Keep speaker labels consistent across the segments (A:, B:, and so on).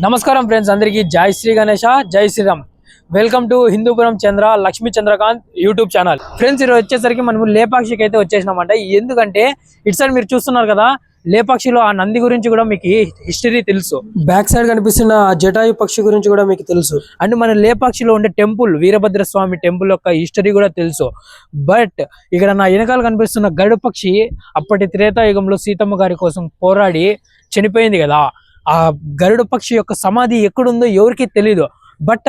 A: నమస్కారం ఫ్రెండ్స్ అందరికీ జై శ్రీ గణేష జై Shriram. Welcome to Hindupuram Chandra Lakshmi Chandrakant YouTube channel. Friends ఈరోజు వచ్చేసరికి మనము లేపాక్షికి అయితే వచ్చేసినామంట. ఎందుకంటే ఇటు సైడ్ మీరు చూస్తున్నారు కదా లేపాక్షిలో ఆ నంది గురించి కూడా మీకు హిస్టరీ తెలుసు.
B: బ్యాక్ సైడ్ కనిపిస్తున్న ఆ జటాయు పక్షి గురించి కూడా మీకు తెలుసు.
A: అండ్ మన లేపాక్షిలో ఉండే టెంపుల్ వీరభద్ర స్వామి టెంపుల్ యొక్క హిస్టరీ కూడా తెలుసు. బట్ ఇక్కడ నా వెనకాల కనిపిస్తున్న గరుడ పక్షి అప్పటి త్రేతాయుగంలో సీతమ్మ గారి కోసం పోరాడి చనిపోయింది కదా. ఆ గరుడ పక్షి యొక్క సమాధి ఎక్కడుందో ఎవరికి తెలీదు. బట్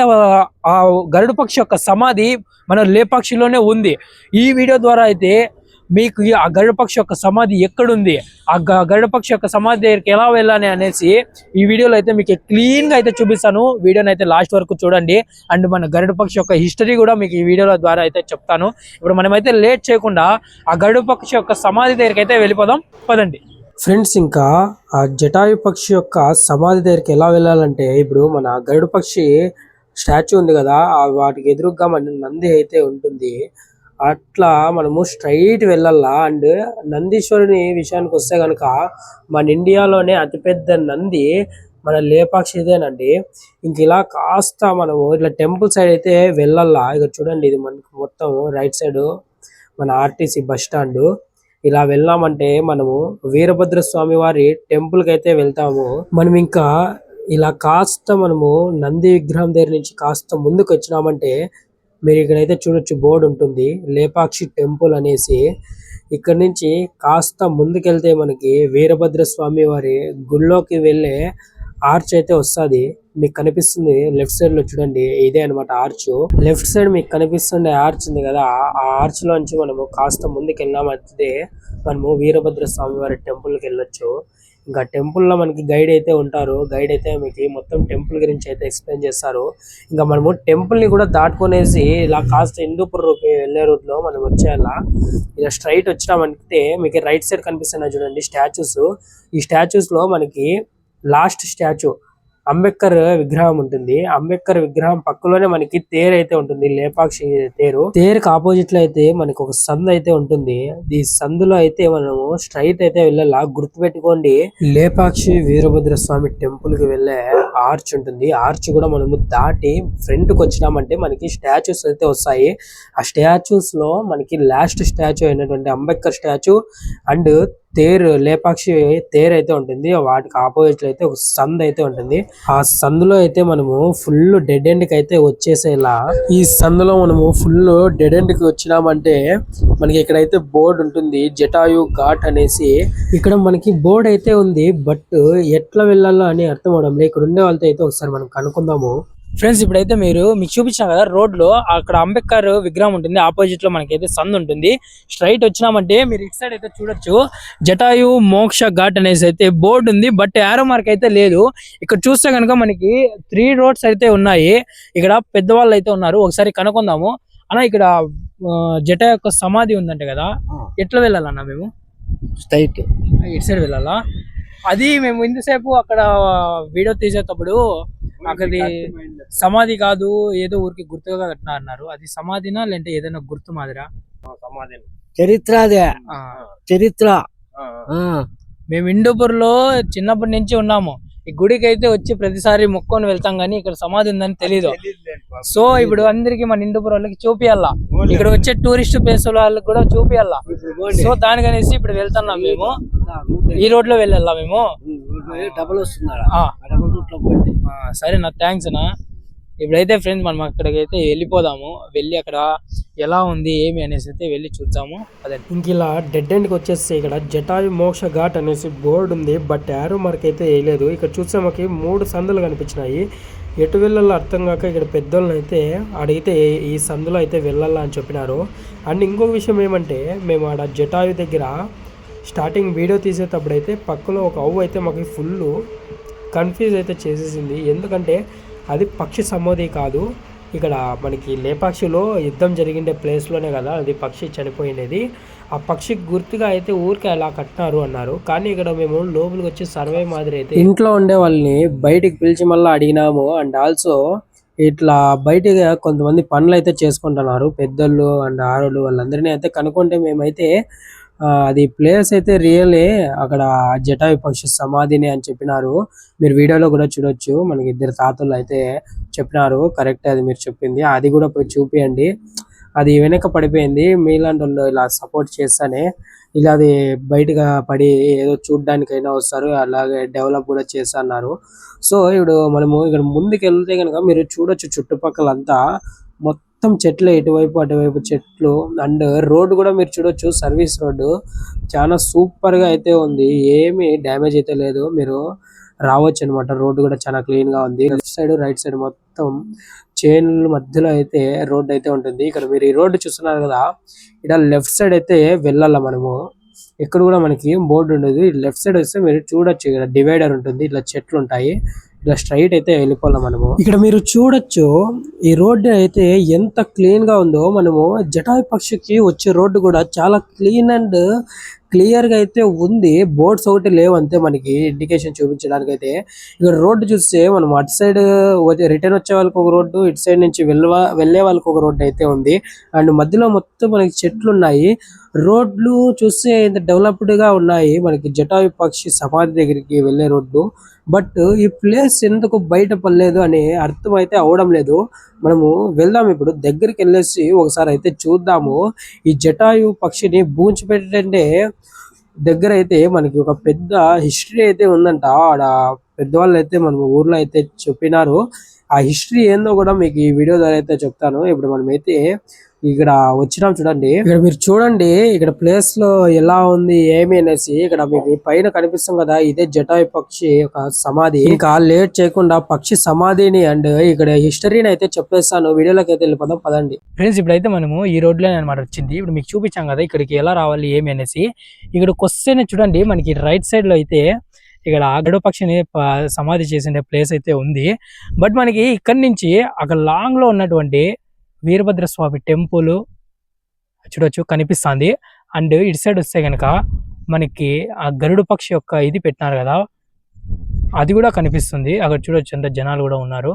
A: ఆ- గరుడ పక్షి యొక్క సమాధి మన లేపాక్షిలోనే ఉంది. ఈ వీడియో ద్వారా అయితే మీకు ఆ గరుడ పక్షి యొక్క సమాధి ఎక్కడుంది? ఆ గ- గరుడ పక్షి యొక్క సమాధి దగ్గరికి ఎలా వెళ్ళాలి అనేసి ఈ వీడియోలో అయితే మీకు క్లీన్గా అయితే చూపిస్తాను. వీడియోని అయితే లాస్ట్ వరకు చూడండి. అండ్ మన గరుడ పక్షి యొక్క హిస్టరీ కూడా మీకు ఈ వీడియోల ద్వారా అయితే చెప్తాను. ఇప్పుడు మనమైతే లేట్ చేయకుండా ఆ గరుడ పక్షి యొక్క సమాధి దగ్గరికి అయితే వెళ్ళిపోదాం. పదండి.
B: ఫ్రెండ్స్ ఇంకా ఆ జటాయు పక్షి యొక్క సమాధి దగ్గరికి ఎలా వెళ్ళాలంటే ఇప్పుడు మన గరుడు పక్షి స్టాచ్యూ ఉంది కదా ఆ వాటికి ఎదురుగా మన నంది అయితే ఉంటుంది. అట్లా మనము స్ట్రైట్ వెళ్ళాలా? అండ్ నందీశ్వరుని విషయానికి వస్తే కనుక మన ఇండియాలోనే అతిపెద్ద నంది మన లేపాక్షిదేనండి. ఇంక ఇలా కాస్త మనము ఇట్లా టెంపుల్ సైడ్ అయితే వెళ్ళాలా? ఇక చూడండి ఇది మనకు మొత్తం రైట్ సైడ్ మన ఆర్టీసీ బస్ స్టాండ్. ఇలా వెళ్ళామంటే మనము వీరభద్ర స్వామి వారి టెంపుల్కి అయితే వెళ్తాము. మనం ఇంకా ఇలా కాస్త మనము నంది విగ్రహం దగ్గర నుంచి కాస్త ముందుకు వచ్చినామంటే మీరు ఇక్కడైతే చూడొచ్చు బోర్డు ఉంటుంది. లేపాక్షి టెంపుల్ అనేసి. ఇక్కడ నుంచి కాస్త ముందుకెళ్తే మనకి వీరభద్ర స్వామి వారి గుళ్ళోకి వెళ్ళే ఆర్చ్ అయితే వస్తది. మీకు కనిపిస్తుంది లెఫ్ట్ సైడ్లో చూడండి. ఇదే అన్నమాట ఆర్చ్ లెఫ్ట్ సైడ్ మీకు కనిపిస్తుండే ఆర్చ్ ఉంది కదా. ఆ ఆర్చ్ లోంచి మనము కాస్త ముందుకు వెళ్ళామంటే మనము వీరభద్ర స్వామి వారి టెంపుల్కి వెళ్ళొచ్చు. ఇంకా టెంపుల్లో మనకి గైడ్ అయితే ఉంటారు. గైడ్ అయితే మీకు మొత్తం టెంపుల్ గురించి అయితే ఎక్స్ప్లెయిన్ చేస్తారు. ఇంకా మనము టెంపుల్ని కూడా దాటుకునేసి ఇలా కాస్త హిందూపూర్కి వెళ్ళే రూట్లో మనం వచ్చేలా ఇలా స్ట్రైట్ వచ్చినామంటే మీకు రైట్ సైడ్ కనిపిస్తున్నాయి చూడండి స్టాచ్యూస్ ఈ స్టాచ్యూస్లో మనకి లాస్ట్ స్టాచ్యూ. అంబేద్కర్ విగ్రహం ఉంటుంది. అంబేద్కర్ విగ్రహం పక్కలోనే మనకి తేరు అయితే ఉంటుంది. లేపాక్షి తేరు. తేరుకి ఆపోజిట్లో అయితే మనకి ఒక సందు అయితే ఉంటుంది. ఈ సందులో అయితే మనము స్ట్రైట్ అయితే వెళ్ళాలా? గుర్తుపెట్టుకోండి. లేపాక్షి వీరభద్ర స్వామి టెంపుల్కి వెళ్ళే ఆర్చ్ ఉంటుంది. ఆర్చ్ కూడా మనము దాటి ఫ్రంట్కి వచ్చినామంటే మనకి స్టాచ్యూస్ అయితే వస్తాయి. ఆ స్టాచ్యూస్లో మనకి లాస్ట్ స్టాచ్యూ అయినటువంటి అంబేద్కర్ స్టాచ్యూ అండ్ తేరు లేపాక్షి తేరు అయితే ఉంటుంది. వాటికి ఆపోజిట్లో అయితే ఒక సంద్ అయితే ఉంటుంది. ఆ సందులో అయితే మనము ఫుల్ డెడ్ ఎండ్కి అయితే వచ్చేసేలా ఈ సందులో మనము ఫుల్ డెడ్ ఎండ్కి వచ్చినామంటే మనకి ఇక్కడైతే బోర్డు ఉంటుంది. జటాయు ఘాట్ అనేసి ఇక్కడ మనకి బోర్డు అయితే ఉంది. బట్ ఎట్లా వెళ్ళాలో అని అర్థం అవడం లేదు. ఇక్కడ ఉండే వాళ్ళతో అయితే ఒకసారి మనం కనుక్కుందాము.
A: ఫ్రెండ్స్ ఇప్పుడైతే మీరు మీకు చూపించిన కదా రోడ్లో అక్కడ అంబేద్కర్ విగ్రహం ఉంటుంది. ఆపోజిట్లో మనకైతే సందు ఉంటుంది. స్ట్రైట్ వచ్చినామంటే మీరు ఇటు సైడ్ అయితే చూడొచ్చు. జటాయు మోక్ష ఘాట్ అనేసి అయితే బోర్డు ఉంది. బట్ యారో మార్క్ అయితే లేదు. ఇక్కడ చూస్తే కనుక మనకి త్రీ రోడ్స్ అయితే ఉన్నాయి. ఇక్కడ పెద్దవాళ్ళు అయితే ఉన్నారు. ఒకసారి కనుక్కుందాము. అన్న ఇక్కడ జట యొక్క సమాధి ఉందంట కదా. ఎట్లా వెళ్ళాలన్నా మేము?
B: స్ట్రైట్.
A: ఇటు సైడ్ వెళ్ళాలా? అది మేము ఇంతసేపు అక్కడ వీడియో తీసేటప్పుడు అక్కడి సమాధి కాదు ఏదో ఊరికి గుర్తుగా కట్టినా అన్నారు. అది సమాధినా లేదంటే ఏదైనా గుర్తు మాదిరా?
B: చరిత్ర అదే.
A: ఆ,
B: చరిత్ర.
A: మేము ఇండోపూర్లో చిన్నప్పటి నుంచి ఉన్నాము. ఈ గుడికి అయితే వచ్చి ప్రతిసారి మొక్కొని వెళ్తాం కానీ ఇక్కడ సమాధి ఉందని తెలీదు. సో ఇప్పుడు అందరికి మన ఇండోపూర్ వాళ్ళకి చూపియాలా? ఇక్కడ వచ్చే టూరిస్ట్ ప్లేస్ వాళ్ళకి కూడా చూపియాలా? సో దానికనేసి ఇప్పుడు వెళ్తున్నాం మేము. ఈ రోడ్లో వెళ్ళాలా మేము?
B: డబల్
A: ఆ, సరే నా థ్యాంక్స్ అన్న. ఇప్పుడైతే ఫ్రెండ్స్ మనం అక్కడికి అయితే వెళ్ళిపోదాము. వెళ్ళి అక్కడ ఎలా ఉంది ఏమి అనేసి అయితే వెళ్ళి చూద్దాము. అదే
B: ఇంక ఇలా డెడ్ ఎండ్కి వచ్చేసి ఇక్కడ జటాయు మోక్ష ఘాట్ అనేసి బోర్డు ఉంది బట్ యారో మార్క్ అయితే వేయలేదు. ఇక్కడ చూస్తే మాకు మూడు సందులు కనిపించినాయి. ఎటు వెళ్ళాలో అర్థం కాక ఇక్కడ పెద్దోళ్ళని అయితే అడిగితే ఈ సందులో అయితే వెళ్ళాలా అని చెప్పినారు. అండ్ ఇంకొక విషయం ఏమంటే మేము ఆడ జటాయు దగ్గర స్టార్టింగ్ వీడియో తీసేటప్పుడు అయితే పక్కలో ఒక అవ్వు అయితే మాకు ఫుల్ కన్ఫ్యూజ్ అయితే చేసేసింది. ఎందుకంటే అది పక్షి సమాధి కాదు. ఇక్కడ మనకి లేపాక్షిలో యుద్ధం జరిగిండే ప్లేస్లోనే కదా అది పక్షి చనిపోయినది. ఆ పక్షి గుర్తుగా అయితే ఊరికే అలా కట్టినారు అన్నారు. కానీ ఇక్కడ మేము లోపలికి వచ్చి సర్వే మాదిరి అయితే ఇంట్లో ఉండే వాళ్ళని బయటికి పిలిచి మళ్ళీ అడిగినాము. అండ్ ఆల్సో ఇట్లా బయటగా కొంతమంది పనులు అయితే చేసుకుంటున్నారు. పెద్దోళ్ళు అండ్ ఆరోళ్ళు వాళ్ళందరినీ అయితే కనుక్కుంటే మేమైతే అది ప్లేస్ అయితే రియలే. అక్కడ జటా విపక్ష సమాధిని అని చెప్పినారు. మీరు వీడియోలో కూడా చూడొచ్చు. మనకి ఇద్దరు తాతలు అయితే చెప్పినారు. కరెక్ట్ అది మీరు చెప్పింది. అది కూడా పోయి చూపియండి. అది వెనక పడిపోయింది. మీలాంటి వాళ్ళు ఇలా సపోర్ట్ చేస్తానే ఇలా అది బయటగా పడి ఏదో చూడ్డానికైనా వస్తారు. అలాగే డెవలప్ కూడా చేస్తున్నారు. సో ఇప్పుడు మనము ఇక్కడ ముందుకు వెళ్తే కనుక మీరు చూడొచ్చు చుట్టుపక్కల అంతా మొత్తం చెట్లు ఇటువైపు అటువైపు చెట్లు. అండ్ రోడ్డు కూడా మీరు చూడొచ్చు సర్వీస్ రోడ్డు చాలా సూపర్గా అయితే ఉంది. ఏమీ డ్యామేజ్ అయితే లేదు. మీరు రావచ్చు అనమాట రోడ్డు కూడా చాలా క్లీన్గా ఉంది. లెఫ్ట్ సైడ్ రైట్ సైడ్ మొత్తం చైన్ల మధ్యలో అయితే రోడ్డు అయితే ఉంటుంది. ఇక్కడ మీరు ఈ రోడ్డు చూస్తున్నారు కదా ఇక్కడ లెఫ్ట్ సైడ్ అయితే వెళ్ళాల మనము. ఇక్కడ కూడా మనకి బోర్డు ఉండదు. లెఫ్ట్ సైడ్ వస్తే మీరు చూడొచ్చు. ఇక్కడ డివైడర్ ఉంటుంది. ఇట్లా చెట్లు ఉంటాయి. ఇలా స్ట్రైట్ అయితే వెళ్ళిపోవాలి మనము. ఇక్కడ మీరు చూడొచ్చు ఈ రోడ్డు అయితే ఎంత క్లీన్గా ఉందో మనము జటాయు పక్షికి వచ్చే రోడ్డు కూడా చాలా క్లీన్ అండ్ క్లియర్గా అయితే ఉంది. బోర్డ్స్ ఒకటి లేవు అంతే మనకి ఇండికేషన్ చూపించడానికి అయితే ఇక్కడ రోడ్డు చూస్తే మనం అటు సైడ్ రిటర్న్ వచ్చే వాళ్ళకి ఒక రోడ్డు ఇటు సైడ్ నుంచి వెళ్ళవా వెళ్ళే వాళ్ళకి ఒక రోడ్డు అయితే ఉంది. అండ్ మధ్యలో మొత్తం మనకి చెట్లు ఉన్నాయి. రోడ్లు చూస్తే ఇంత డెవలప్డ్గా ఉన్నాయి. మనకి జటాయు పక్షి సమాధి దగ్గరికి వెళ్ళే రోడ్డు. బట్ ఈ ప్లేస్ ఎందుకు బయట పడలేదు అని అర్థం అయితే అవడం లేదు. మనము వెళ్దాం ఇప్పుడు. దగ్గరికి వెళ్ళేసి ఒకసారి అయితే చూద్దాము. ఈ జటాయు పక్షిని బూంచి పెట్టంటే దగ్గర అయితే మనకి ఒక పెద్ద హిస్టరీ అయితే ఉందంట. ఆడ పెద్దవాళ్ళు అయితే మనం ఊర్లో అయితే చెప్పినారు. ఆ హిస్టరీ ఏందో కూడా మీకు ఈ వీడియో ద్వారా అయితే చెప్తాను. ఇప్పుడు మనమైతే ఇక్కడ వచ్చినాం చూడండి. ఇక్కడ మీరు చూడండి ఇక్కడ ప్లేస్లో ఎలా ఉంది ఏమి అనేసి ఇక్కడ మీకు పైన కనిపిస్తుంది కదా ఇదే జటాయు పక్షి ఒక సమాధి. ఇంకా లేట్ చేయకుండా పక్షి సమాధిని అండ్ ఇక్కడ హిస్టరీని అయితే చెప్పేస్తాను. వీడియోలోకి అయితే వెళ్ళిపోదాం పదండి.
A: ఫ్రెండ్స్ ఇప్పుడైతే మనము ఈ రోడ్లో అనమాట వచ్చింది. ఇప్పుడు మీకు చూపించాం కదా ఇక్కడికి ఎలా రావాలి ఏమి అనేసి. ఇక్కడికి వస్తేనే చూడండి మనకి రైట్ సైడ్లో అయితే ఇక్కడ గరుడ పక్షిని సమాధి చేసిన ప్లేస్ అయితే ఉంది. బట్ మనకి ఇక్కడి నుంచి అక్కడ లాంగ్లో ఉన్నటువంటి వీరభద్ర స్వామి టెంపుల్ చూడొచ్చు కనిపిస్తుంది. అండ్ ఇటు సైడ్ వస్తే కనుక మనకి ఆ గరుడు పక్షి యొక్క ఇది పెట్టినారు కదా అది కూడా కనిపిస్తుంది. అక్కడ చూడొచ్చు ఎంత జనాలు కూడా ఉన్నారు.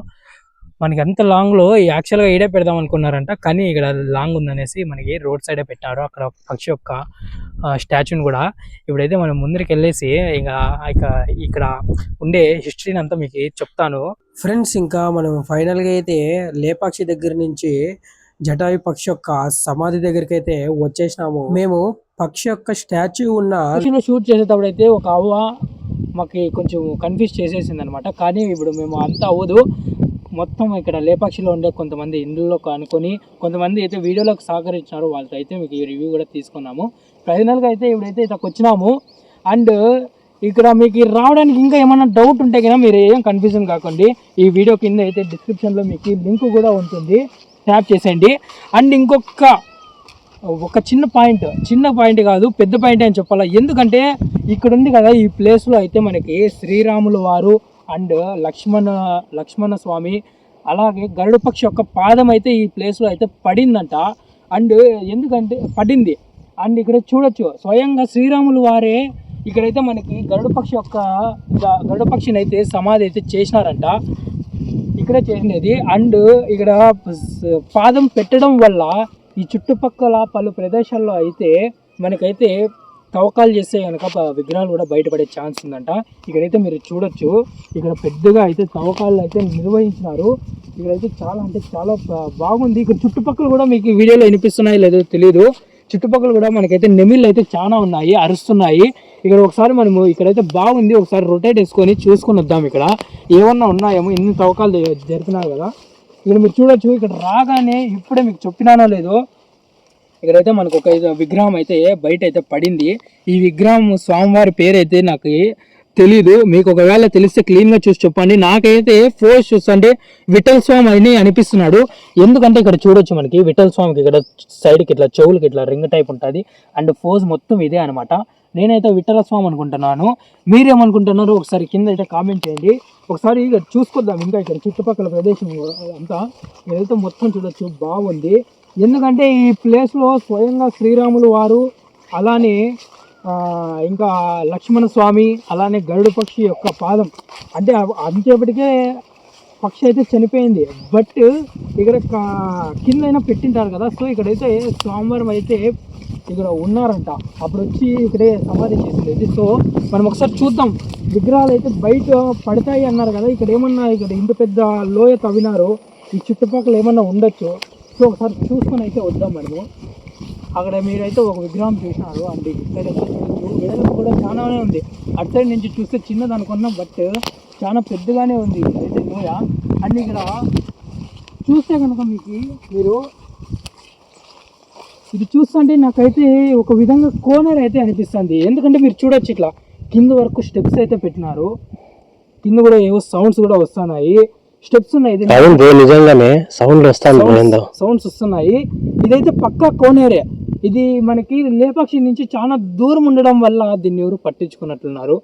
A: మనకి అంత లాంగ్లో యాక్చువల్గా ఈడే పెడదాం అనుకున్నారంట కానీ ఇక్కడ లాంగ్ ఉందనేసి మనకి రోడ్ సైడే పెట్టారు. అక్కడ పక్షి యొక్క స్టాచ్యూని కూడా. ఇప్పుడైతే మనం ముందరికి వెళ్ళేసి ఇంకా ఇక ఇక్కడ ఉండే హిస్టరీని అంతా మీకు చెప్తాను.
B: ఫ్రెండ్స్ ఇంకా మనం ఫైనల్గా అయితే లేపాక్షి దగ్గర నుంచి జటాయు పక్షి యొక్క సమాధి దగ్గరికి అయితే వచ్చేసినాము. మేము పక్షి యొక్క స్టాచ్యూ ఉన్న
A: షూట్ చేసేటప్పుడు అయితే ఒక అవ్వ మాకు కొంచెం కన్ఫ్యూజ్ చేసేసింది అనమాట కానీ ఇప్పుడు మేము అంతా అవ్వదు. మొత్తం ఇక్కడ లేపాక్షిలో ఉండే కొంతమంది ఇండ్లలో అనుకొని కొంతమంది అయితే వీడియోలోకి సహకరించినారు. వాళ్ళతో అయితే మీకు ఈ రివ్యూ కూడా తీసుకున్నాము. ఫైనల్గా అయితే ఇప్పుడైతే ఇక్కడికి వచ్చినాము. అండ్ ఇక్కడ మీకు రావడానికి ఇంకా ఏమైనా డౌట్ ఉంటే కదా మీరు ఏం కన్ఫ్యూజన్ కాకండి. ఈ వీడియో కింద అయితే డిస్క్రిప్షన్లో మీకు లింక్ కూడా ఉంటుంది. ట్యాప్ చేసేయండి. అండ్ ఇంకొక ఒక చిన్న పాయింట్ చిన్న పాయింట్ కాదు పెద్ద పాయింట్ అని చెప్పాలా. ఎందుకంటే ఇక్కడ ఉంది కదా ఈ ప్లేస్లో అయితే మనకి శ్రీరాముల వారు అండ్ లక్ష్మణ లక్ష్మణ స్వామి అలాగే గరుడపక్షి యొక్క పాదం అయితే ఈ ప్లేస్లో అయితే పడిందంట. అండ్ ఎందుకంటే పడింది. అండ్ ఇక్కడ చూడొచ్చు. స్వయంగా శ్రీరాములు వారే ఇక్కడైతే మనకి గరుడ పక్షి యొక్క గ- గరుడ పక్షిని అయితే సమాధి అయితే చేసినారంట. ఇక్కడే చేసినది అండ్ ఇక్కడ పాదం పెట్టడం వల్ల ఈ చుట్టుపక్కల పలు ప్రదేశాల్లో అయితే మనకైతే తవ్వకాలు చేస్తే కనుక విగ్రహాలు కూడా బయటపడే ఛాన్స్ ఉందంట. ఇక్కడైతే మీరు చూడొచ్చు. ఇక్కడ పెద్దగా అయితే తవ్వకాలు అయితే నిర్వహించినారు. ఇక్కడైతే చాలా అంటే చాలా బాగుంది. ఇక్కడ చుట్టుపక్కల కూడా మీకు వీడియోలో వినిపిస్తున్నాయి లేదో తెలియదు చుట్టుపక్కల కూడా మనకైతే నెమిళ్ళు అయితే చాలా ఉన్నాయి అరుస్తున్నాయి. ఇక్కడ ఒకసారి మనము ఇక్కడైతే బాగుంది ఒకసారి రొటేట్ వేసుకొని చూసుకొని వద్దాం ఇక్కడ. ఏమన్నా ఉన్నాయేమో ఇన్ని తవ్వకాలు జరుగుతున్నారు జరిపినారు కదా. ఇక్కడ మీరు చూడొచ్చు ఇక్కడ రాగానే ఇప్పుడే మీకు చెప్పినానో లేదో ఇక్కడైతే మనకు ఒక విగ్రహం అయితే బయట అయితే పడింది. ఈ విగ్రహం స్వామివారి పేరు అయితే నాకు తెలీదు. మీకు ఒకవేళ తెలిస్తే క్లీన్గా చూసి చెప్పండి. నాకైతే ఫోర్స్ చూస్తుంటే విఠల్ స్వామి అని అనిపిస్తున్నాడు. ఎందుకంటే ఇక్కడ చూడొచ్చు మనకి విఠల్ స్వామికి ఇక్కడ సైడ్కి ఇట్లా చెవులకి ఇట్లా రింగ్ టైప్ ఉంటుంది. అండ్ ఫోజ్ మొత్తం ఇదే అనమాట నేనైతే విఠల స్వామి అనుకుంటున్నాను. మీరేమనుకుంటున్నారు ఒకసారి కింద అయితే కామెంట్ చేయండి. ఒకసారి ఇక్కడ చూసుకుందాం. ఇంకా ఇక్కడ చుట్టుపక్కల ప్రదేశం అంతా. ఇదైతే మొత్తం చూడొచ్చు. బాగుంది. ఎందుకంటే ఈ ప్లేస్లో స్వయంగా శ్రీరాములు వారు అలానే ఇంకా లక్ష్మణ స్వామి అలానే గరుడు పక్షి యొక్క పాదం. అంటే అంతేపటికే పక్షి అయితే చనిపోయింది. బట్ ఇక్కడ కింద అయినా పెట్టింటారు కదా. సో ఇక్కడైతే సోమవారం అయితే ఇక్కడ ఉన్నారంట. అప్పుడు వచ్చి ఇక్కడే సమాధి చేసింది సో మనం ఒకసారి చూద్దాం. విగ్రహాలు అయితే బయట పడతాయి అన్నారు కదా. ఇక్కడ ఏమన్నా ఇక్కడ ఇంత పెద్ద లోయ తవ్వినారు ఈ చుట్టుపక్కల ఏమన్నా ఉండొచ్చు. సో ఒకసారి చూసుకొని అయితే వద్దాం మనము. అక్కడ మీరైతే ఒక విగ్రహం చూసినారు అండ్. ఇక్కడ వెడల్పు కూడా చాలానే ఉంది. అటు సైడ్ నుంచి చూస్తే చిన్నది అనుకున్నాం బట్ చాలా పెద్దగానే ఉంది. అయితే లోయ. అండ్ ఇక్కడ చూస్తే కనుక మీకు మీరు ఇది చూస్తుంటే నాకైతే ఒక విధంగా కోనర్ అయితే అనిపిస్తుంది. ఎందుకంటే మీరు చూడొచ్చు ఇట్లా. కింద వరకు స్టెప్స్ అయితే పెట్టినారు. కింద కూడా ఏవో సౌండ్స్ కూడా వస్తున్నాయి. స్టెప్స్ ఉన్నాయి
C: నిజంగానే సౌండ్
A: సౌండ్స్ వస్తున్నాయి. ఇదైతే పక్కా కోనేరే ఇది మనకి లేపాక్షి నుంచి చాలా దూరం ఉండడం వల్ల దీన్ని ఎవరు పట్టించుకున్నట్లున్నారు.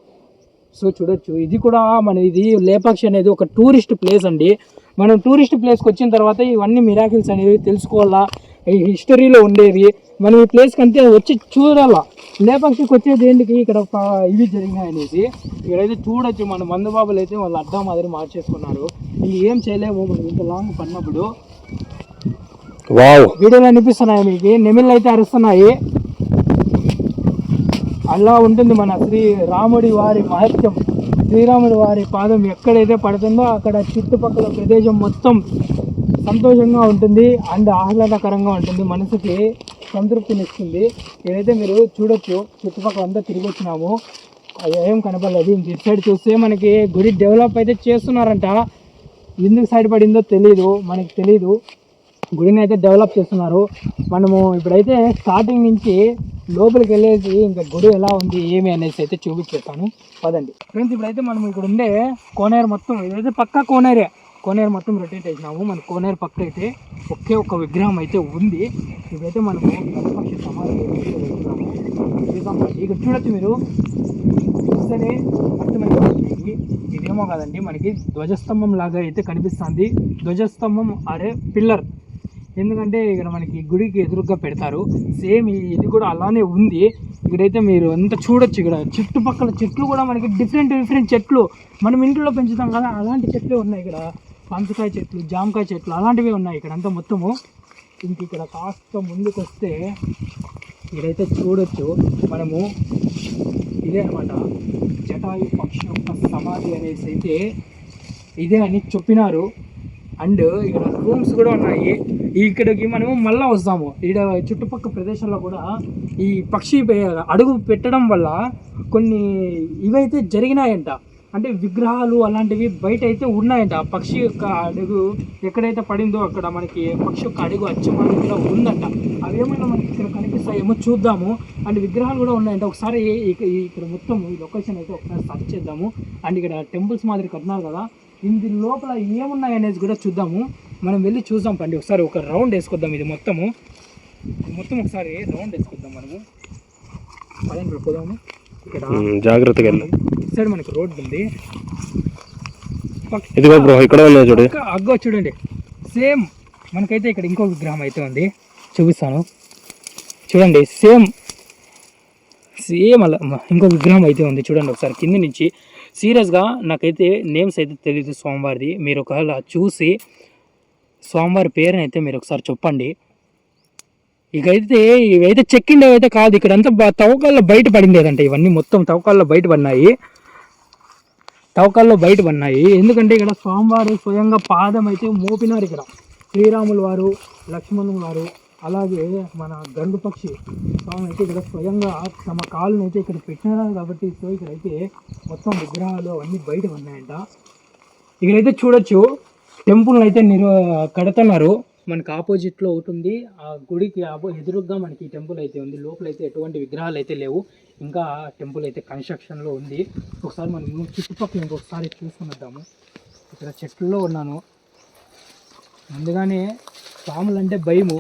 A: సో చూడొచ్చు. ఇది కూడా మన ఇది లేపాక్షి అనేది ఒక టూరిస్ట్ ప్లేస్ అండి. మనం టూరిస్ట్ ప్లేస్కి వచ్చిన తర్వాత ఇవన్నీ మిరాకిల్స్ అనేవి తెలుసుకోవాలా? ఈ హిస్టరీలో ఉండేవి. మనం ఈ ప్లేస్కి అంతే వచ్చి చూడాలా? లేపాక్షికి వచ్చేది ఏంటికి? ఇక్కడ ఒక ఇవి జరిగినాయి అనేసి. ఇక్కడైతే చూడొచ్చు. మన మందుబాబులు అయితే వాళ్ళు అడ్డం మాదిరి మార్చేసుకున్నారు. ఇది ఏం చేయలేము. మనం ఇంత లాంగ్ పడినప్పుడు
C: వావ్.
A: వీడియోలు అనిపిస్తున్నాయి మీకు? నెమిళ్ళు అయితే అరుస్తున్నాయి. అలా ఉంటుంది మన శ్రీ రాముడి వారి మహత్యం. శ్రీరాముడి వారి పాదం ఎక్కడైతే పడుతుందో అక్కడ చుట్టుపక్కల ప్రదేశం మొత్తం సంతోషంగా ఉంటుంది అండ్ ఆహ్లాదకరంగా ఉంటుంది. మనసుకి సంతృప్తినిస్తుంది ఏదైతే మీరు చూడొచ్చు చుట్టుపక్కల అంతా తిరిగి వచ్చినాము అది ఏం కనపడలేదు. ఇంక సైడ్ చూస్తే మనకి గుడి డెవలప్ అయితే చేస్తున్నారంట. ఎందుకు సైడ్ పడిందో తెలీదు మనకి తెలీదు. గుడిని అయితే డెవలప్ చేస్తున్నారు. మనము ఇప్పుడైతే స్టార్టింగ్ నుంచి లోపలికి వెళ్ళేసి ఇంకా గుడి ఎలా ఉంది ఏమి అనేసి అయితే చూపించేస్తాను. పదండి. ఫ్రెండ్స్ ఇప్పుడైతే మనం ఇక్కడ ఉండే కోనేరు మొత్తం ఇదైతే పక్క కోనేరే. కోనేరు మొత్తం రొటేట్ చేసినాము. మన కోనేరు పక్క అయితే ఒకే ఒక విగ్రహం అయితే ఉంది. ఇప్పుడైతే మనము గణపక్షి సమాధి ఇక్కడ చూడొచ్చు మీరు. చూస్తేనే అర్థమైపోతుంది. ఇదేమో కాదండి మనకి ధ్వజస్తంభం లాగా అయితే కనిపిస్తుంది. ధ్వజస్తంభం అరే పిల్లర్ ఎందుకంటే ఇక్కడ మనకి గుడికి ఎదురుగా పెడతారు. సేమ్ ఇది కూడా అలానే ఉంది. ఇక్కడైతే మీరు అంతా చూడొచ్చు ఇక్కడ. చుట్టుపక్కల చెట్లు కూడా మనకి డిఫరెంట్ డిఫరెంట్ చెట్లు. మనం ఇంట్లో పెంచుతాం కదా అలాంటి చెట్లు ఉన్నాయి ఇక్కడ. పంచకాయ చెట్లు జామకాయ చెట్లు అలాంటివి ఉన్నాయి ఇక్కడ అంతా మొత్తము. ఇంక ఇక్కడ కాస్త ముందుకు వస్తే ఇక్కడైతే చూడొచ్చు మనము. ఇదే అనమాట జటాయు పక్షి యొక్క సమాధి అనేసి అయితే ఇదే అని చెప్పినారు. అండ్ ఇక్కడ రూమ్స్ కూడా ఉన్నాయి. ఇక్కడికి మనము మళ్ళీ వస్తాము. ఇక్కడ చుట్టుపక్కల ప్రదేశాల్లో కూడా ఈ పక్షి అడుగు పెట్టడం వల్ల కొన్ని ఇవైతే జరిగినాయంట. అంటే విగ్రహాలు అలాంటివి బయట అయితే ఉన్నాయంట పక్షి యొక్క అడుగు ఎక్కడైతే పడిందో అక్కడ మనకి పక్షి యొక్క అడుగు అచ్చమాది కూడా ఉందంట. అవి ఏమైనా మనకి ఇక్కడ కనిపిస్తాయేమో చూద్దాము. అండ్ విగ్రహాలు కూడా ఉన్నాయంట. ఒకసారి ఇక్కడ మొత్తం ఈ లొకేషన్ అయితే ఒకసారి సర్చ్ చేద్దాము. అండ్ ఇక్కడ టెంపుల్స్ మాదిరి కట్టినారు కదా. ఇంది లోపల ఏమున్నాయి అనేది కూడా చూద్దాము. మనం వెళ్ళి చూద్దాం పండి. ఒకసారి ఒక రౌండ్ వేసుకొద్దాం ఇది మొత్తము. మొత్తం ఒకసారి రౌండ్ వేసుకొద్దాం మనము. పదండి పోదాము. ఇక్కడ
C: జాగ్రత్తగా
A: సైడ్ మనకి రోడ్డు ఉంది.
C: ఇదిగో బ్రో ఇక్కడ ఉన్నాయి చూడు.
A: పక్క అగ్గో చూడండి. సేమ్ మనకైతే ఇక్కడ ఇంకో విగ్రహం అయితే ఉంది. చూపిస్తాను. చూడండి సేమ్ సేమ్ అలా మ- ఇంకో విగ్రహం అయితే ఉంది. చూడండి ఒకసారి కింద నుంచి. సీరియస్గా నాకైతే నేమ్స్ అయితే తెలియదు స్వామివారిది. మీరు ఒకవేళ చూసి స్వామివారి పేరుని అయితే మీరు ఒకసారి చెప్పండి. ఇకైతే ఇవైతే చెక్కిండేవి అయితే కాదు. ఇక్కడంతా అంతా తవ్వకాల్లో బయట పడిండేదంట. ఇవన్నీ మొత్తం తవ్వకాల్లో బయట పడినాయి. తవ్వకాల్లో బయట పడినాయి. ఎందుకంటే ఇక్కడ స్వామివారు స్వయంగా పాదం అయితే మోపినారు ఇక్కడ. శ్రీరాములు వారు లక్ష్మణులు వారు. అలాగే మన గండు పక్షి స్వామి అయితే ఇక్కడ స్వయంగా తమ కాళ్ళని అయితే ఇక్కడ పెట్టినారు కాబట్టి సో ఇక్కడైతే మొత్తం విగ్రహాలు అవన్నీ బయట ఉన్నాయంట. ఇక్కడైతే చూడొచ్చు టెంపుల్ అయితే నిర్ కడుతున్నారు. మనకి ఆపోజిట్లో ఒకటి ఉంది. ఆ గుడికి ఆపో ఎదురుగా మనకి ఈ టెంపుల్ అయితే ఉంది. లోపల అయితే ఎటువంటి విగ్రహాలు అయితే లేవు. ఇంకా టెంపుల్ అయితే కన్స్ట్రక్షన్లో ఉంది. ఒకసారి మనం చుట్టుపక్కల ఇంకొకసారి చూసుకుని ఇక్కడ చెట్లలో ఉన్నాను. ముందుగానే పాములు అంటే భయము.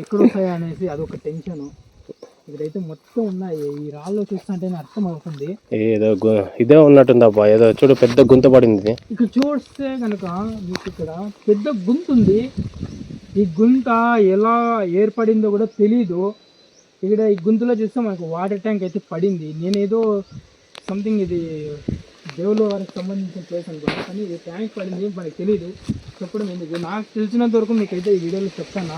A: ఎక్కడ వస్తాయో అనేసి అదొక టెన్షను. ఇక్కడైతే మొత్తం ఉన్నాయి. ఈ రాళ్ళు చూస్తుంటేనే అర్థం అవుతుంది.
C: ఏదో ఇదే ఉన్నట్టుందబ్బా ఏదో చూడు పెద్ద గుంత పడింది.
A: ఇక్కడ చూస్తే కనుక మీకు ఇక్కడ పెద్ద గుంత ఉంది. ఈ గుంత ఎలా ఏర్పడిందో కూడా తెలీదు. ఇక్కడ ఈ గుంతలో చూస్తే మనకు వాటర్ ట్యాంక్ అయితే పడింది. నేనేదో సంథింగ్ ఇది దేవుళ్ళ వారికి సంబంధించిన ప్లేస్ అనుకున్నాను కానీ ఇది ట్యాంక్ పడింది మనకు తెలియదు చెప్పడం ఎందుకు నాకు తెలిసినంత వరకు మీకైతే ఈ వీడియోలో చెప్తాను?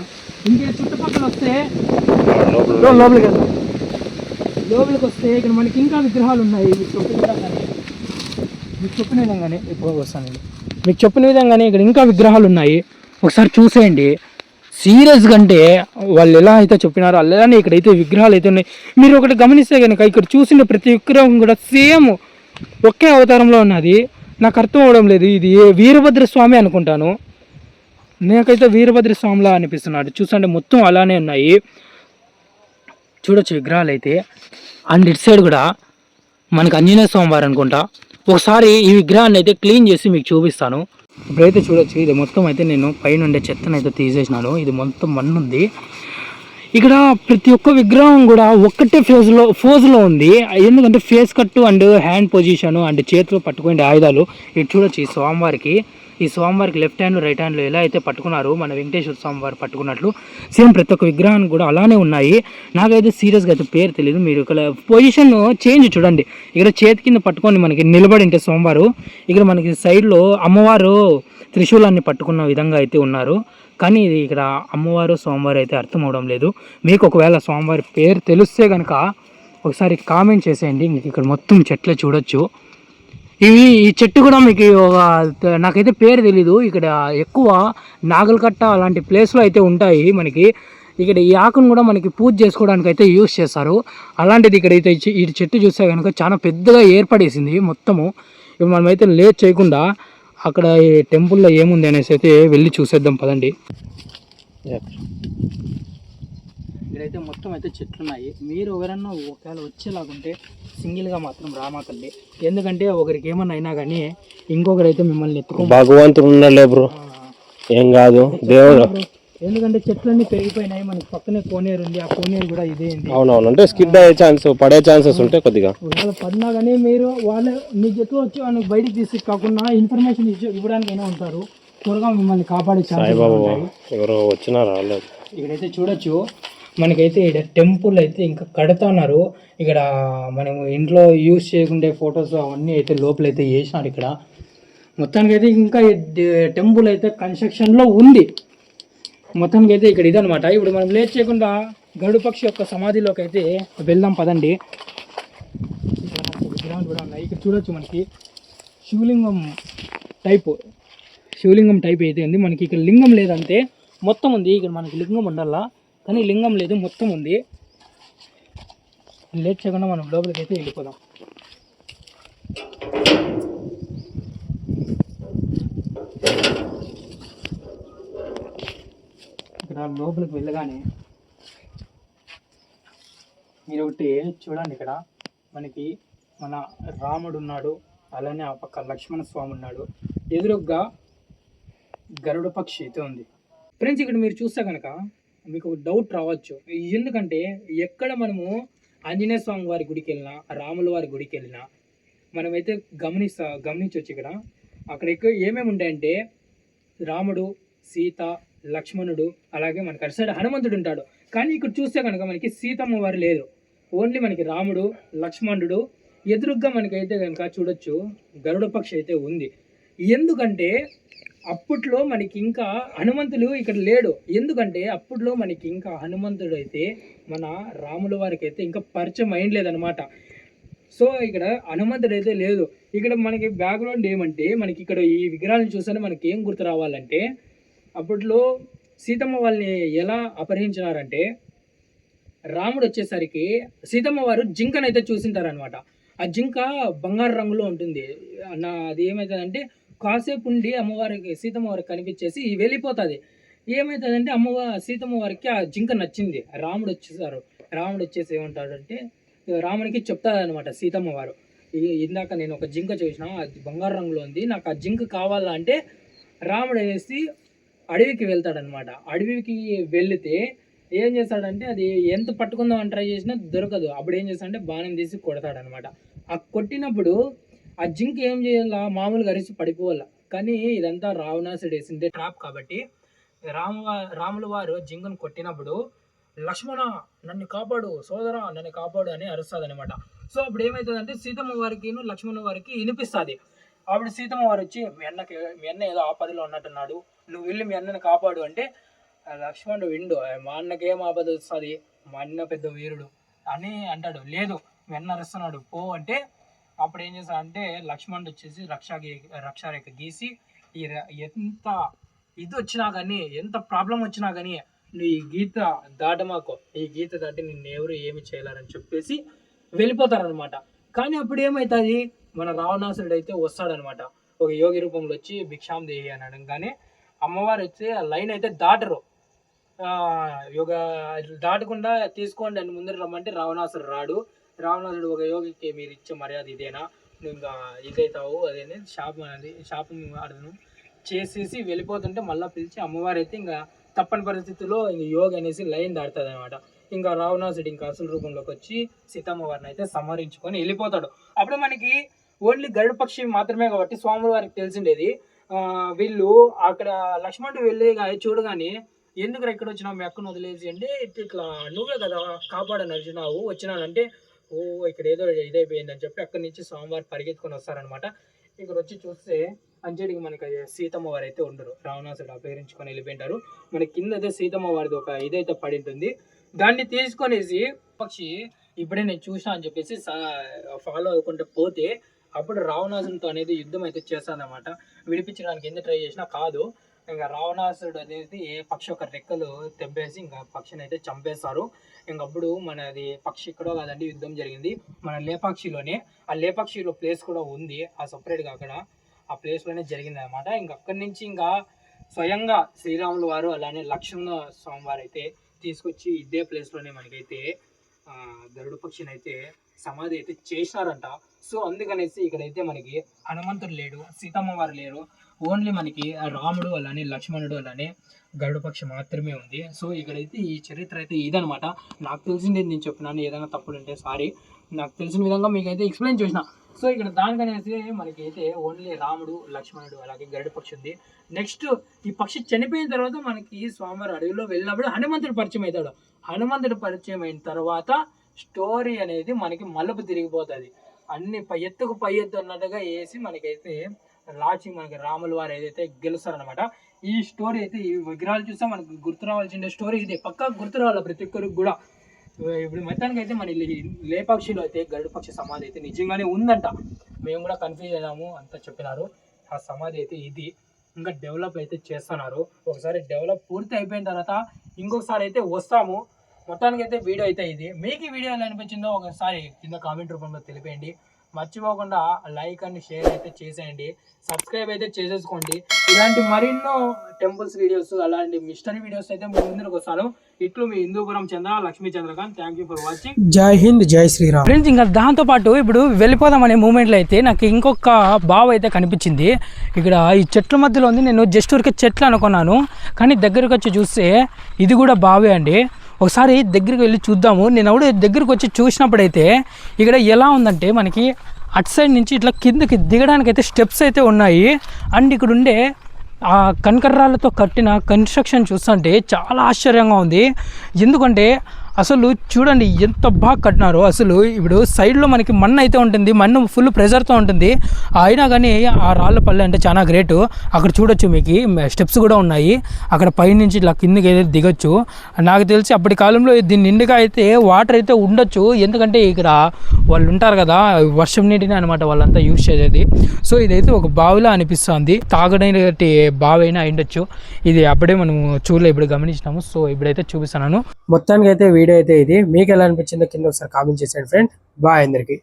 A: ఇంకే చుట్టుపక్కల వస్తే లోపలికి వెళ్దాం. లోపలికి వస్తే ఇక్కడ మనకి ఇంకా విగ్రహాలు ఉన్నాయి. మీకు చెప్పిన విధంగానే. మీకు చెప్పిన విధంగానే ఇప్పుడు వస్తాను నేను. మీకు చెప్పిన విధంగానే ఇక్కడ ఇంకా విగ్రహాలు ఉన్నాయి. ఒకసారి చూసేయండి. సీరియస్గా అంటే వాళ్ళు ఎలా అయితే చెప్పినారో అలానే ఇక్కడైతే విగ్రహాలు అయితే ఉన్నాయి. మీరు ఒకటి గమనిస్తే కనుక ఇక్కడ చూసిన ప్రతి విగ్రహం కూడా సేమ్ ఒకే అవతారంలో ఉన్నది. నాకు అర్థం అవడం లేదు. ఇది వీరభద్ర స్వామి అనుకుంటాను. నాకైతే వీరభద్ర స్వామిలా అనిపిస్తున్నాడు. చూసండి మొత్తం అలానే ఉన్నాయి. చూడొచ్చు విగ్రహాలు అయితే అండ్ ఇటు సైడ్ కూడా మనకు ఆంజనేయ స్వామివారు అనుకుంటా. ఒకసారి ఈ విగ్రహాన్ని అయితే క్లీన్ చేసి మీకు చూపిస్తాను. ఇప్పుడైతే చూడొచ్చు. ఇది మొత్తం అయితే నేను పైన ఉండే చెత్తను అయితే తీసేసినాను. ఇది మొత్తం మన్ను ఉంది ఇక్కడ ప్రతి ఒక్క విగ్రహం కూడా ఒక్కటే ఫేజ్లో ఫోజ్లో ఉంది. ఎందుకంటే ఫేస్ కట్టు అండ్ హ్యాండ్ పొజిషన్ అండ్ చేతిలో పట్టుకునే ఆయుధాలు. ఇటు చూడొచ్చు ఈ స్వామివారికి. ఈ స్వామివారికి లెఫ్ట్ హ్యాండ్ రైట్ హ్యాండ్లో ఎలా అయితే పట్టుకున్నారు మన వెంకటేశ్వర స్వామివారు పట్టుకున్నట్లు సేమ్ ప్రతి ఒక్క విగ్రహానికి కూడా అలానే ఉన్నాయి. నాకైతే సీరియస్గా అయితే పేరు తెలియదు మీరు ఇక్కడ పొజిషన్ చేంజ్ చూడండి. ఇక్కడ చేతి కింద పట్టుకొని మనకి నిలబడి ఉంటే స్వామివారు. ఇక్కడ మనకి సైడ్లో అమ్మవారు త్రిశూలాన్ని పట్టుకున్న విధంగా అయితే ఉన్నారు. కానీ ఇది ఇక్కడ అమ్మవారు సోమవారు అయితే అర్థం అవడం లేదు. మీకు ఒకవేళ సోమవారి పేరు తెలిస్తే కనుక ఒకసారి కామెంట్ చేసేయండి. మీకు ఇక్కడ మొత్తం చెట్లే చూడొచ్చు. ఇవి ఈ చెట్టు కూడా మీకు ఒక నాకైతే పేరు తెలీదు. ఇక్కడ ఎక్కువ నాగలకట్ట అలాంటి ప్లేస్లో అయితే ఉంటాయి మనకి. ఇక్కడ ఈ ఆకును కూడా మనకి పూజ చేసుకోవడానికి అయితే యూస్ చేస్తారు. అలాంటిది ఇక్కడ అయితే ఈ చెట్టు చూస్తే కనుక చాలా పెద్దగా ఏర్పడేసింది మొత్తము. ఇప్పుడు మనమైతే లేట్ చేయకుండా అక్కడ ఈ టెంపుల్లో ఏముంది అనేసి అయితే వెళ్ళి చూసేద్దాం పదండి. ఇక్కడైతే మొత్తం అయితే చెట్లు ఉన్నాయి మీరు ఎవరన్నా ఒకవేళ వచ్చేలాగుంటే సింగిల్గా మాత్రం రామాకండి ఎందుకంటే ఒకరికి ఏమన్నా అయినా కానీ ఇంకొకరైతే మిమ్మల్ని ఎత్తుకో
C: భగవంతుడు ఉన్నాడులే బ్రో. ఏం కాదు. దేవుడు.
A: ఎందుకంటే చెట్లన్నీ పెరిగిపోయినాయి మనకి పక్కనే కోనేరు ఉంది ఆ కోనేరు కూడా ఇదే
C: అవునవును అంటే స్కిడ్ అయ్యే ఛాన్స్ పడే ఛాన్సెస్ ఉంటాయి కొద్దిగా.
A: ఒకవేళ పడినా కానీ మీరు వాళ్ళు మీ జట్లు వచ్చి వాళ్ళని బయటికి తీసి కాకుండా ఇన్ఫర్మేషన్ ఇచ్చి ఇవ్వడానికైనా ఉంటారు. త్వరగా మిమ్మల్ని కాపాడే ఛాన్స్
C: ఎవరో వచ్చినారా రాలేదు.
A: ఇక్కడైతే చూడొచ్చు. మనకైతే ఇక్కడ టెంపుల్ అయితే ఇంకా కడుతున్నారు ఇక్కడ మనం ఇంట్లో యూజ్ చేయకుండే ఫొటోస్ అవన్నీ అయితే లోపలైతే వేసినారు ఇక్కడ. మొత్తానికి అయితే ఇంకా టెంపుల్ అయితే కన్స్ట్రక్షన్లో ఉంది. మొత్తానికి అయితే ఇక్కడ ఇదనమాట ఇప్పుడు మనం లేట్ చేయకుండా గరుడు పక్షి యొక్క సమాధిలోకి అయితే వెళ్దాం పదండి. విగ్రహాలు కూడా ఉన్నాయి. ఇక్కడ చూడొచ్చు మనకి శివలింగం టైపు శివలింగం టైప్ అయితే ఉంది. మనకి ఇక్కడ లింగం లేదంటే మొత్తం ఉంది. ఇక్కడ మనకి లింగం ఉండాలా? కానీ లింగం లేదు మొత్తం ఉంది. లేట్ చేయకుండా మనం లోపలికి అయితే వెళ్ళిపోదాం. ఇక్కడ లోపలికి వెళ్ళగానే మీరు ఒకటి చూడండి ఇక్కడ. మనకి మన రాముడు ఉన్నాడు అలానే ఆ పక్క లక్ష్మణ స్వామి ఉన్నాడు. ఎదురుగ్గా గరుడ పక్షి అయితే ఉంది. ఫ్రెండ్స్ ఇక్కడ మీరు చూస్తే కనుక మీకు ఒక డౌట్ రావచ్చు. ఎందుకంటే ఎక్కడ మనము ఆంజనేయ స్వామి వారి గుడికి వెళ్ళినా రాముల వారి గుడికి వెళ్ళినా మనమైతే గమనిస్తా గమనించవచ్చు ఇక్కడ. అక్కడ ఎక్కువ ఏమేమి ఉంటాయంటే రాముడు సీత లక్ష్మణుడు అలాగే మనకి అటు సైడ్ హనుమంతుడు ఉంటాడు. కానీ ఇక్కడ చూస్తే కనుక మనకి సీతమ్మ వారు లేరు. ఓన్లీ మనకి రాముడు లక్ష్మణుడు ఎదురుగ్గా మనకైతే కనుక చూడొచ్చు గరుడ పక్షి అయితే ఉంది. ఎందుకంటే అప్పట్లో మనకి ఇంకా హనుమంతులు ఇక్కడ లేడు. ఎందుకంటే అప్పట్లో మనకి ఇంకా హనుమంతుడు అయితే మన రాముల వారికి అయితే ఇంకా పరిచయం అయిన లేదనమాట సో ఇక్కడ హనుమంతుడు అయితే లేదు. ఇక్కడ మనకి బ్యాక్గ్రౌండ్ ఏమంటే మనకి ఇక్కడ ఈ విగ్రహాలను చూస్తేనే మనకి ఏం గుర్తు రావాలంటే అప్పట్లో సీతమ్మ వాళ్ళని ఎలా అపహరించినారంటే రాముడు వచ్చేసరికి సీతమ్మ వారు జింకనైతే చూసింటారనమాట ఆ జింక బంగారు రంగులో ఉంటుంది. నా అది ఏమవుతుందంటే కాసేపు ఉండి అమ్మవారికి సీతమ్మ వారికి కనిపించేసి వెళ్ళిపోతుంది. ఏమవుతుందంటే అమ్మవారి సీతమ్మ వారికి ఆ జింక నచ్చింది. రాముడు వచ్చేసారు. రాముడు వచ్చేసి ఏమంటాడంటే రామునికి చెప్తారనమాట సీతమ్మ వారు. ఇందాక నేను ఒక జింక చూసిన అది బంగారు రంగులో ఉంది. నాకు ఆ జింక కావాలా అంటే రాముడు అనేసి అడవికి వెళ్తాడనమాట అడవికి వెళితే ఏం చేస్తాడంటే అది ఎంత పట్టుకుందామని ట్రై చేసినా దొరకదు. అప్పుడు ఏం చేస్తాడంటే బాణం తీసి కొడతాడనమాట ఆ కొట్టినప్పుడు ఆ జింక్ ఏం చేయాలా? మామూలుగా అరిసి పడిపోవాల. కానీ ఇదంతా రావణాసుడు వేసిందే ట్రాప్ కాబట్టి రామ రాముల వారు జింకను కొట్టినప్పుడు లక్ష్మణ నన్ను కాపాడు సోదర నన్ను కాపాడు అని అరుస్తుంది అనమాట సో అప్పుడు ఏమవుతుందంటే సీతమ్మ వారికి లక్ష్మణ వారికి వినిపిస్తుంది. అప్పుడు సీతమ్మ వారు వచ్చి మీ అన్నకి మీ అన్న ఏదో ఆపదలో ఉన్నట్టున్నాడు. నువ్వు వెళ్ళి మీ అన్నని కాపాడు అంటే లక్ష్మణుడు విండు. మా అన్నకి ఏం ఆపద వస్తుంది. మా అన్న పెద్ద వీరుడు అని అంటాడు. లేదు మీ అన్న అరుస్తున్నాడు పో అంటే అప్పుడు ఏం చేస్తాడంటే లక్ష్మణుడు వచ్చేసి రక్షా రక్షారేఖ గీసి ఈ ర- ఎంత ఇది వచ్చినా కానీ ఎంత ప్రాబ్లం వచ్చినా కానీ నువ్వు ఈ గీత దాటమాకో. ఈ గీత దాటి నిన్ను ఎవరు ఏమి చేయలేరని చెప్పేసి వెళ్ళిపోతారనమాట కానీ అప్పుడు ఏమవుతుంది మన రావణాసురుడు అయితే వస్తాడనమాట ఒక యోగి రూపంలో వచ్చి భిక్షాం దేయి అని అనగానే అమ్మవారు వచ్చి ఆ లైన్ అయితే దాటరు. యోగ దాటకుండా తీసుకోండి అని ముందర రమ్మంటే రావణాసురుడు రాడు. రావణాసుడు ఒక యోగికి మీరు ఇచ్చే మర్యాద ఇదేనా? నువ్వు ఇంకా ఇదైతావు అదేనే శాపం అనేది శాపం ఆడను. చేసేసి వెళ్ళిపోతుంటే మళ్ళీ పిలిచి అమ్మవారు అయితే ఇంకా తప్పని పరిస్థితుల్లో ఇంక యోగ అనేసి లైన్ దాడుతుంది అనమాట ఇంకా రావణాసుడు ఇంకా అసలు రూపంలోకి వచ్చి సీతమ్మవారిని అయితే సంహరించుకొని వెళ్ళిపోతాడు. అప్పుడు మనకి ఓన్లీ గరుడ పక్షి మాత్రమే కాబట్టి స్వాముల వారికి తెలిసిండేది. వీళ్ళు అక్కడ లక్ష్మణుడు వెళ్ళి గా- చూడగానే ఎందుకు ఇక్కడ వచ్చినావు? మీ అక్కను వదిలేసి అంటే ఇట్లా నువ్వే కదా కాపాడని వచ్చినావు వచ్చినానంటే ఓ ఇక్కడ ఏదో ఇదైపోయింది అని చెప్పి అక్కడి నుంచి స్వామివారు పరిగెత్తుకొని వస్తారనమాట. ఇక్కడ వచ్చి చూస్తే అంజడికి మనకి సీతమ్మ వారు అయితే ఉండరు రావణాసుడు అపహరించుకొని వెళ్ళిపోయింటారు. మన కింద అయితే సీతమ్మ వారిది ఒక ఇదైతే పడి ఉంటుంది దాన్ని తీసుకొనేసి పక్షి ఇప్పుడే నేను చూసినా అని చెప్పేసి ఫాలో అవ్వకుండా పోతే అప్పుడు రావణాసుడితో అనేది యుద్ధం అయితే చేస్తానమాట విడిపించడానికి ఎందుకు ట్రై చేసినా కాదు. ఇంకా రావణాసుడు అనేది ఏ పక్షి ఒక రెక్కలు తెంపేసి ఇంకా పక్షిని అయితే చంపేస్తారు. ఇంకప్పుడు మనది పక్షి ఎక్కడో కాదండి యుద్ధం జరిగింది. మన లేపాక్షిలోనే ఆ లేపాక్షిలో ప్లేస్ కూడా ఉంది ఆ సపరేట్గా అక్కడ. ఆ ప్లేస్లోనే జరిగింది అనమాట ఇంక అక్కడి నుంచి ఇంకా స్వయంగా శ్రీరాములు వారు అలానే లక్ష్మణ స్వామి వారు అయితే తీసుకొచ్చి ఇదే ప్లేస్లోనే మనకైతే గరుడు పక్షిని అయితే సమాధి అయితే చేసినారంట. సో అందుకనేసి ఇక్కడైతే మనకి హనుమంతుడు లేడు సీతమ్మ వారు లేరు. ఓన్లీ మనకి రాముడు అలానే లక్ష్మణుడు అలానే గరుడపక్షి మాత్రమే ఉంది. సో ఇక్కడైతే ఈ చరిత్ర అయితే ఇదనమాట నాకు తెలిసింది నేను చెప్పినాను ఏదైనా తప్పులు ఉంటే సారీ. నాకు తెలిసిన విధంగా మీకైతే ఎక్స్ప్లెయిన్ చేసిన. సో ఇక్కడ దానికనేసి మనకైతే ఓన్లీ రాముడు లక్ష్మణుడు అలాగే గరుడ పక్షి ఉంది. నెక్స్ట్ ఈ పక్షి చనిపోయిన తర్వాత మనకి స్వామివారి అడవిలో వెళ్ళినప్పుడు హనుమంతుడు పరిచయం అవుతాడు. హనుమంతుడు పరిచయం అయిన తర్వాత స్టోరీ అనేది మనకి మలుపు తిరిగిపోతుంది. అన్ని పై ఎత్తుకు పై ఎత్తు అన్నట్టుగా వేసి మనకైతే లాచి మనకి రాముల వారు ఏదైతే గెలుస్తారనమాట ఈ స్టోరీ అయితే ఈ విగ్రహాలు చూస్తే మనకు గుర్తు రావాల్సిన స్టోరీ ఇది. పక్కా గుర్తు రావాలి ప్రతి ఒక్కరికి కూడా? ఇప్పుడు మొత్తానికి అయితే మన ఈ లేపాక్షిలో అయితే గరుడ పక్షి సమాధి అయితే నిజంగానే ఉందంట. మేము కూడా కన్ఫ్యూజ్ అయినాము అంతా చెప్పినారు. ఆ సమాధి అయితే ఇది. ఇంకా డెవలప్ అయితే చేస్తున్నారు. ఒకసారి డెవలప్ పూర్తి అయిపోయిన తర్వాత ఇంకొకసారి అయితే వస్తాము. మొత్తానికి అయితే వీడియో అయితే ఇది. మీకు ఈ వీడియో ఎలా అనిపించిందో ఒకసారి కింద కామెంట్ రూపంలో తెలిపేయండి. మర్చిపోకుండా లైక్ అండ్ షేర్ అయితే చేసేయండి. సబ్స్క్రైబ్ అయితే చేసేసుకోండి. ఇలాంటి మరెన్నో టెంపుల్స్ వీడియోస్ అలాంటి మిస్టరీ వీడియోస్ అయితే మీ ముందుకు వస్తాను ఇట్లు మీ Hindupuram Chandra Lakshmi Chandrakant. Thank you for watching
B: జై హింద్ జై శ్రీరామ్.
A: ఫ్రెండ్స్ ఇంకా దాంతో పాటు ఇప్పుడు వెళ్ళిపోదాం అనే మూమెంట్లో అయితే నాకు ఇంకొక బావ అయితే కనిపించింది. ఇక్కడ ఈ చెట్ల మధ్యలో ఉంది. నేను జస్ట్ ఊరికే చెట్లు అనుకున్నాను. కానీ దగ్గరికి వచ్చి చూస్తే ఇది కూడా బావే అండి. ఒకసారి దగ్గరికి వెళ్ళి చూద్దాము. నేను అప్పుడు దగ్గరికి వచ్చి చూసినప్పుడైతే ఇక్కడ ఎలా ఉందంటే మనకి అటు సైడ్ నుంచి ఇట్లా కిందకి దిగడానికి అయితే స్టెప్స్ అయితే ఉన్నాయి. అండ్ ఇక్కడ ఉండే ఆ కనకర్రాలతో కట్టిన కన్స్ట్రక్షన్ చూస్తుంటే చాలా ఆశ్చర్యంగా ఉంది. ఎందుకంటే అసలు చూడండి ఎంత బాగా కట్టినారో. అసలు ఇప్పుడు సైడ్లో మనకి మన్ను అయితే ఉంటుంది మన్ను ఫుల్ ప్రెజర్తో ఉంటుంది. అయినా కానీ ఆ రాళ్ళ పల్లె అంటే చాలా గ్రేట్ అక్కడ చూడొచ్చు మీకు స్టెప్స్ కూడా ఉన్నాయి. అక్కడ పైనుంచి ఇట్లా కిందకి అయితే దిగొచ్చు. నాకు తెలిసి అప్పటి కాలంలో దీని నిండుగా అయితే వాటర్ అయితే ఉండొచ్చు. ఎందుకంటే ఇక్కడ వాళ్ళు ఉంటారు కదా వర్షం నీటిని అనమాట వాళ్ళంతా యూజ్ చేసేది. సో ఇదైతే ఒక బావిలా అనిపిస్తుంది. తాగడానికి బావి అయినా అయిండొచ్చు ఇది అప్పుడే మనం చూడలే ఇప్పుడు గమనించినాము. సో ఇప్పుడైతే చూపిస్తున్నాను.
B: మొత్తానికి అయితే వీడియో అయితే ఇది. మీకు ఎలా అనిపించిందో కింద ఒకసారి కామెంట్ చేసేయండి ఫ్రెండ్ బాయ్ అందరికి.